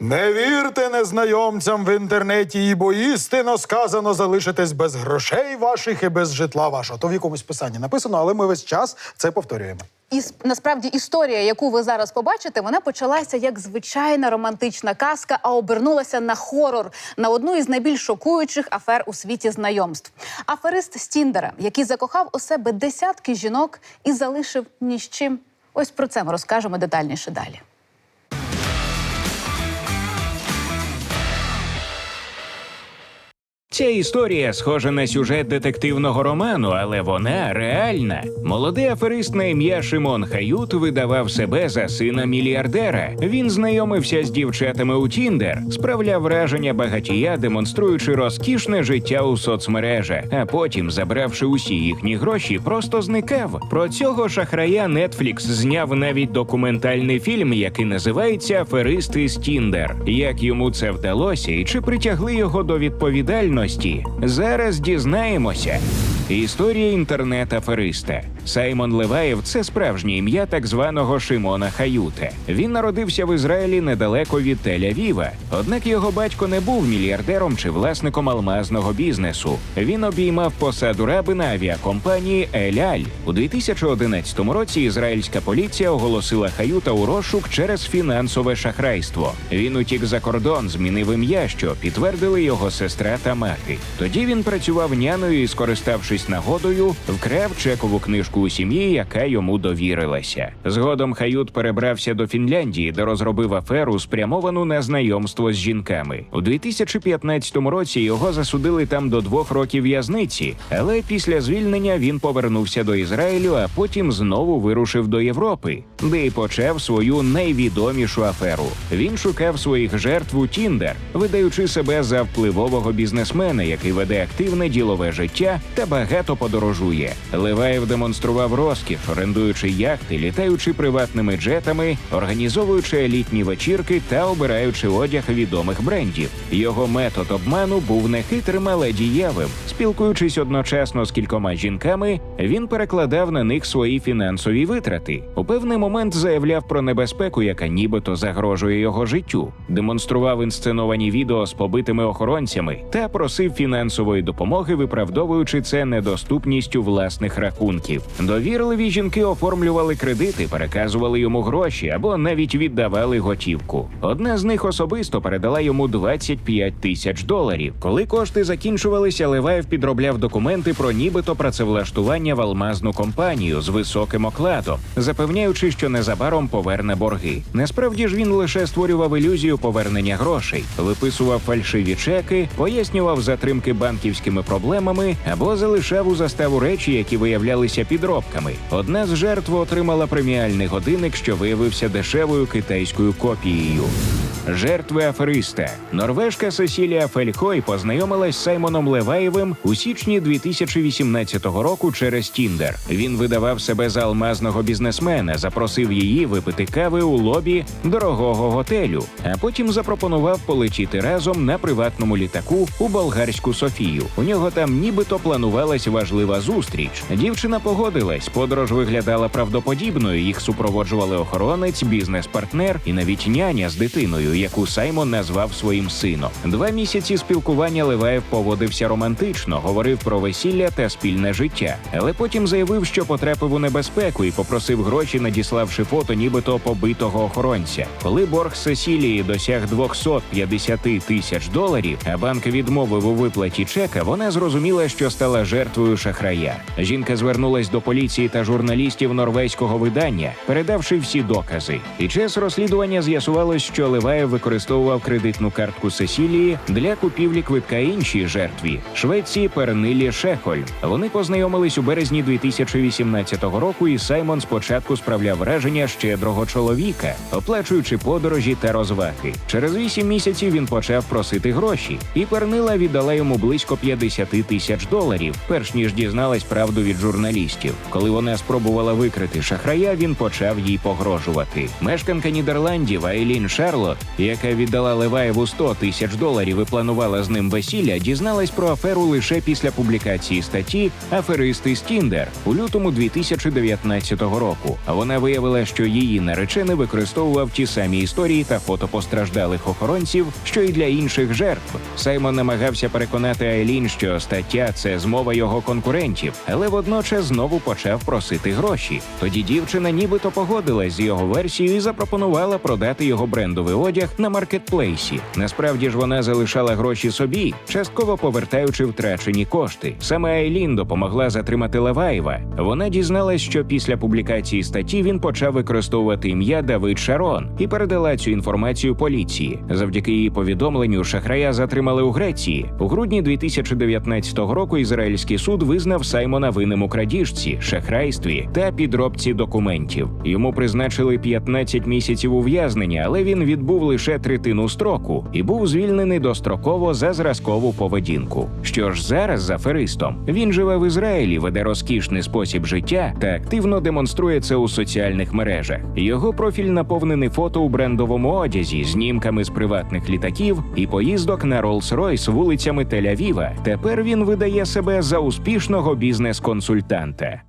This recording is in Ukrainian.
Не вірте незнайомцям в інтернеті, ібо істинно сказано залишитесь без грошей ваших і без житла вашого. То в якомусь писанні написано, але ми весь час це повторюємо. І насправді історія, яку ви зараз побачите, вона почалася як звичайна романтична казка, а обернулася на хорор на одну із найбільш шокуючих афер у світі знайомств. Аферист з Тіндера, який закохав у себе десятки жінок і залишив ні з чим. Ось про це ми розкажемо детальніше далі. Ця історія схожа на сюжет детективного роману, але вона реальна. Молодий аферист на ім'я Шимон Хают видавав себе за сина мільярдера. Він знайомився з дівчатами у Тіндер, справляв враження багатія, демонструючи розкішне життя у соцмережах. А потім, забравши усі їхні гроші, просто зникав. Про цього шахрая Netflix зняв навіть документальний фільм, який називається Аферисти з Тіндер. Як йому це вдалося і чи притягли його до відповідальності? Зараз дізнаємося. Історія інтернет-афериста. Саймон Леваєв це справжнє ім'я так званого Шимона Хаюте. Він народився в Ізраїлі недалеко від Тель-Авіва. Однак його батько не був мільярдером чи власником алмазного бізнесу. Він обіймав посаду рабина авіакомпанії Ель-Аль. У 2011 році ізраїльська поліція оголосила Хаюта у розшук через фінансове шахрайство. Він утік за кордон, змінив ім'я, що підтвердили його сестра та мати. Тоді він працював няною і, скориставшись нагодою, вкрав чекову книжку у сім'ї, яка йому довірилася. Згодом Хают перебрався до Фінляндії, де розробив аферу, спрямовану на знайомство з жінками. У 2015 році його засудили там до двох років в'язниці, але після звільнення він повернувся до Ізраїлю, а потім знову вирушив до Європи, де й почав свою найвідомішу аферу. Він шукав своїх жертв у Тіндер, видаючи себе за впливового бізнесмена, який веде активне ділове життя та багато подорожує. Леваєв демонстрував розкіш, орендуючи яхти, літаючи приватними джетами, організовуючи елітні вечірки та обираючи одяг відомих брендів. Його метод обману був нехитрим, але дієвим. Спілкуючись одночасно з кількома жінками, він перекладав на них свої фінансові витрати. У певний момент заявляв про небезпеку, яка нібито загрожує його життю, демонстрував інсценовані відео з побитими охоронцями та просив фінансової допомоги, виправдовуючи це недоступністю власних рахунків. Довірливі жінки оформлювали кредити, переказували йому гроші або навіть віддавали готівку. Одна з них особисто передала йому 25 тисяч доларів. Коли кошти закінчувалися, Леваєв підробляв документи про нібито працевлаштування в алмазну компанію з високим окладом, запевняючи, що незабаром поверне борги. Насправді ж він лише створював ілюзію повернення грошей, виписував фальшиві чеки, пояснював затримки банківськими проблемами або залишав у заставу речі, які виявлялися підробками. Одна з жертв отримала преміальний годинник, що виявився дешевою китайською копією. Жертви афериста норвежка Сесілія Фелькой познайомилась з Саймоном Леваєвим у січні 2018 року через Тіндер. Він видавав себе за алмазного бізнесмена, запросив її випити кави у лобі дорогого готелю, а потім запропонував полетіти разом на приватному літаку у болгарську Софію. У нього там нібито планувалась важлива зустріч. Дівчина погодилась. Подорож виглядала правдоподібною. Їх супроводжували охоронець, бізнес-партнер і навіть няня з дитиною, яку Саймон назвав своїм сином. Два місяці спілкування Леваєв поводився романтично, говорив про весілля та спільне життя, але потім заявив, що потрапив у небезпеку і попросив гроші, надіславши фото, нібито побитого охоронця. Коли борг Сесілії досяг 250 тисяч доларів, а банк відмовив у виплаті чека, вона зрозуміла, що стала жертвою шахрая. Жінка звернулась до поліції та журналістів норвезького видання, передавши всі докази. Під час розслідування з'ясувалось, що Леваєв використовував кредитну картку Сесілії для купівлі квитка іншій жертві Швеції Пернилі Шехоль. Вони познайомились у березні 2018 року, і Саймон спочатку справляв враження щедрого чоловіка, оплачуючи подорожі та розваги. Через вісім місяців він почав просити гроші, і Пернила віддала йому близько 50 тисяч доларів, перш ніж дізналась правду від журналістів. Коли вона спробувала викрити шахрая, він почав їй погрожувати. Мешканка Нідерландів Айлін Шарлот яка віддала Леваєву 100 тисяч доларів і планувала з ним весілля, дізналась про аферу лише після публікації статті Аферисти з Тіндер у лютому 2019 року. Вона виявила, що її наречений використовував ті самі історії та фото постраждалих охоронців, що й для інших жертв. Саймон намагався переконати Айлін, що стаття це змова його конкурентів, але водночас знову почав просити гроші. Тоді дівчина нібито погодилась з його версією і запропонувала продати його брендовий одяг на маркетплейсі. Насправді ж вона залишала гроші собі, частково повертаючи втрачені кошти. Саме Айлін допомогла затримати Лаваєва. Вона дізналась, що після публікації статті він почав використовувати ім'я Давид Шарон і передала цю інформацію поліції. Завдяки її повідомленню шахрая затримали у Греції. У грудні 2019 року ізраїльський суд визнав Саймона винним у крадіжці, шахрайстві та підробці документів. Йому призначили 15 місяців ув'язнення, але він відбув лише третину строку і був звільнений достроково за зразкову поведінку. Що ж зараз з аферистом? Він живе в Ізраїлі, веде розкішний спосіб життя та активно демонструє це у соціальних мережах. Його профіль наповнений фото у брендовому одязі, знімками з приватних літаків і поїздок на Rolls-Royce вулицями Тель-Авіва. Тепер він видає себе за успішного бізнес-консультанта.